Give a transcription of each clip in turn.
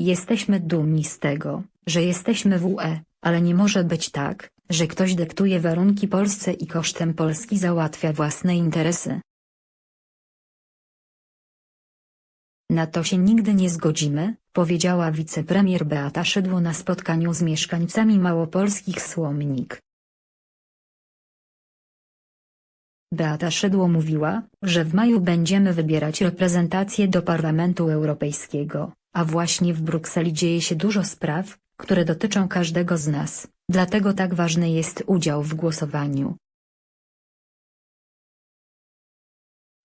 Jesteśmy dumni z tego, że jesteśmy w UE, ale nie może być tak, że ktoś dyktuje warunki Polsce i kosztem Polski załatwia własne interesy. Na to się nigdy nie zgodzimy, powiedziała wicepremier Beata Szydło na spotkaniu z mieszkańcami małopolskich Słomnik. Beata Szydło mówiła, że w maju będziemy wybierać reprezentację do Parlamentu Europejskiego, a właśnie w Brukseli dzieje się dużo spraw, które dotyczą każdego z nas, dlatego tak ważny jest udział w głosowaniu.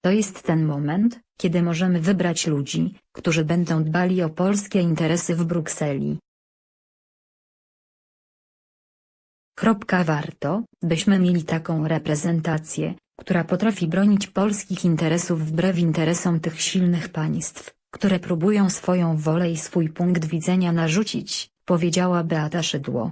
To jest ten moment, kiedy możemy wybrać ludzi, którzy będą dbali o polskie interesy w Brukseli. Kropka warto, byśmy mieli taką reprezentację, która potrafi bronić polskich interesów wbrew interesom tych silnych państw, które próbują swoją wolę i swój punkt widzenia narzucić, powiedziała Beata Szydło.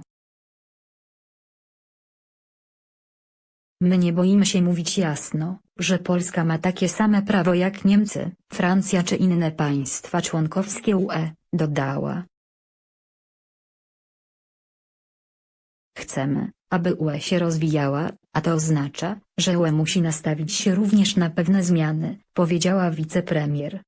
My nie boimy się mówić jasno, że Polska ma takie same prawo jak Niemcy, Francja czy inne państwa członkowskie UE, dodała. Chcemy, aby UE się rozwijała, a to oznacza, że UE musi nastawić się również na pewne zmiany, powiedziała wicepremier.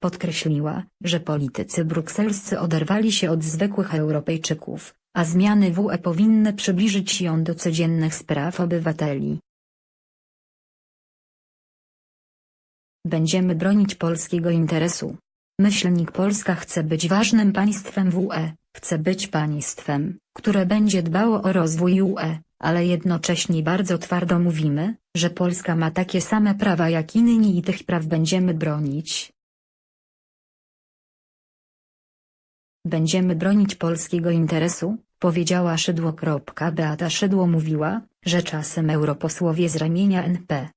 Podkreśliła, że politycy brukselscy oderwali się od zwykłych Europejczyków, a zmiany w UE powinny przybliżyć ją do codziennych spraw obywateli. Będziemy bronić polskiego interesu. Myślnik Polska chce być ważnym państwem w UE, chce być państwem, które będzie dbało o rozwój UE, ale jednocześnie bardzo twardo mówimy, że Polska ma takie same prawa jak inni i tych praw będziemy bronić. Będziemy bronić polskiego interesu, powiedziała Szydło. Beata Szydło mówiła, że czasem europosłowie z ramienia NP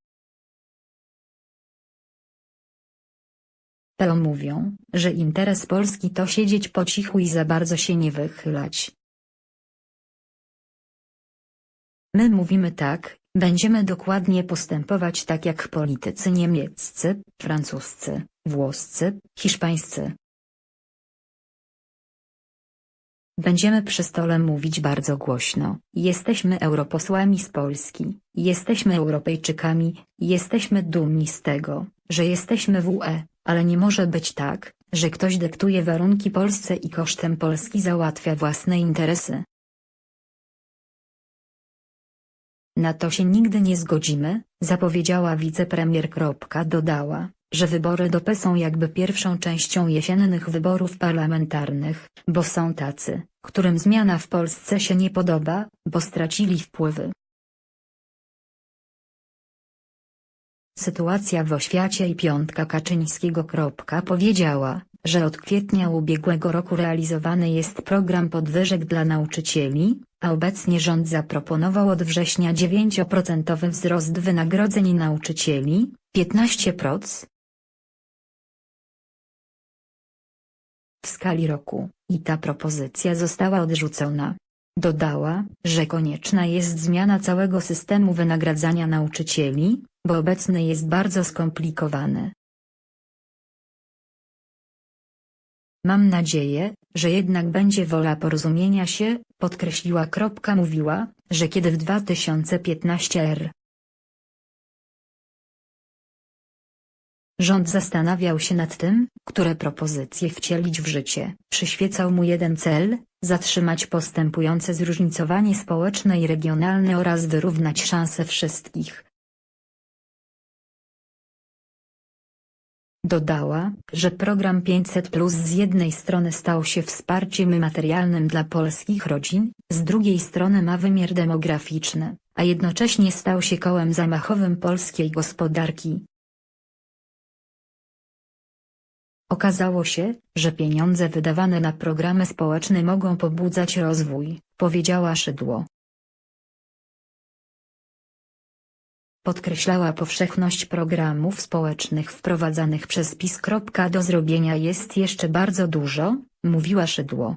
PO mówią, że interes Polski to siedzieć po cichu i za bardzo się nie wychylać. My mówimy tak, będziemy dokładnie postępować tak jak politycy niemieccy, francuscy, włoscy, hiszpańscy. Będziemy przy stole mówić bardzo głośno. Jesteśmy europosłami z Polski, jesteśmy Europejczykami, jesteśmy dumni z tego, że jesteśmy w UE, ale nie może być tak, że ktoś dyktuje warunki Polsce i kosztem Polski załatwia własne interesy. Na to się nigdy nie zgodzimy, zapowiedziała wicepremier. Dodała, że wybory do P są jakby pierwszą częścią jesiennych wyborów parlamentarnych, bo są tacy, którym zmiana w Polsce się nie podoba, bo stracili wpływy. Sytuacja w oświacie i piątka Kaczyńskiego. Powiedziała, że od kwietnia ubiegłego roku realizowany jest program podwyżek dla nauczycieli, a obecnie rząd zaproponował od września 9% wzrost wynagrodzeń nauczycieli, 15% w skali roku, i ta propozycja została odrzucona. Dodała, że konieczna jest zmiana całego systemu wynagradzania nauczycieli, bo obecny jest bardzo skomplikowany. Mam nadzieję, że jednak będzie wola porozumienia się, podkreśliła. Mówiła, że kiedy w 2015 r. Rząd zastanawiał się nad tym, które propozycje wcielić w życie. Przyświecał mu jeden cel, zatrzymać postępujące zróżnicowanie społeczne i regionalne oraz wyrównać szanse wszystkich. Dodała, że program 500 Plus z jednej strony stał się wsparciem materialnym dla polskich rodzin, z drugiej strony ma wymiar demograficzny, a jednocześnie stał się kołem zamachowym polskiej gospodarki. Okazało się, że pieniądze wydawane na programy społeczne mogą pobudzać rozwój, powiedziała Szydło. Podkreślała powszechność programów społecznych wprowadzanych przez PiS. Do zrobienia jest jeszcze bardzo dużo, mówiła Szydło.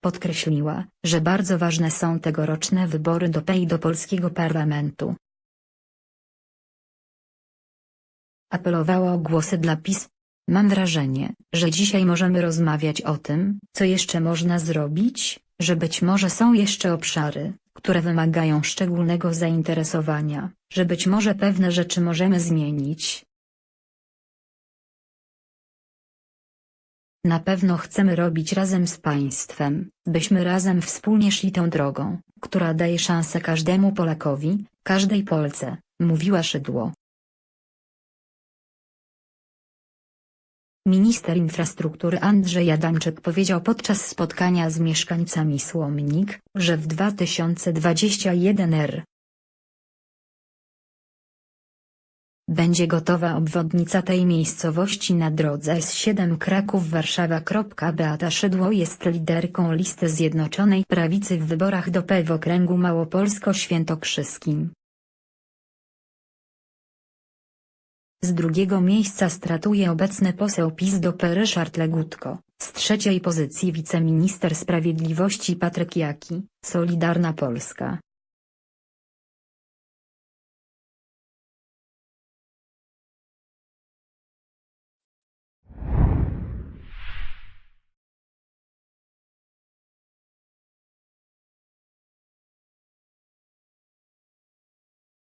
Podkreśliła, że bardzo ważne są tegoroczne wybory do PEI do polskiego parlamentu. Apelowała o głosy dla PiS. Mam wrażenie, że dzisiaj możemy rozmawiać o tym, co jeszcze można zrobić, że być może są jeszcze obszary, które wymagają szczególnego zainteresowania, że być może pewne rzeczy możemy zmienić. Na pewno chcemy robić razem z państwem, byśmy razem wspólnie szli tą drogą, która daje szansę każdemu Polakowi, każdej Polce, mówiła Szydło. Minister infrastruktury Andrzej Adamczyk powiedział podczas spotkania z mieszkańcami Słomnik, że w 2021 r. Będzie gotowa obwodnica tej miejscowości na drodze S7 Kraków-Warszawa. Beata Szydło jest liderką listy Zjednoczonej Prawicy w wyborach do P w okręgu Małopolsko-Świętokrzyskim. Z drugiego miejsca stratuje obecny poseł PiS do P Ryszard Legutko, z trzeciej pozycji wiceminister sprawiedliwości Patryk Jaki, Solidarna Polska,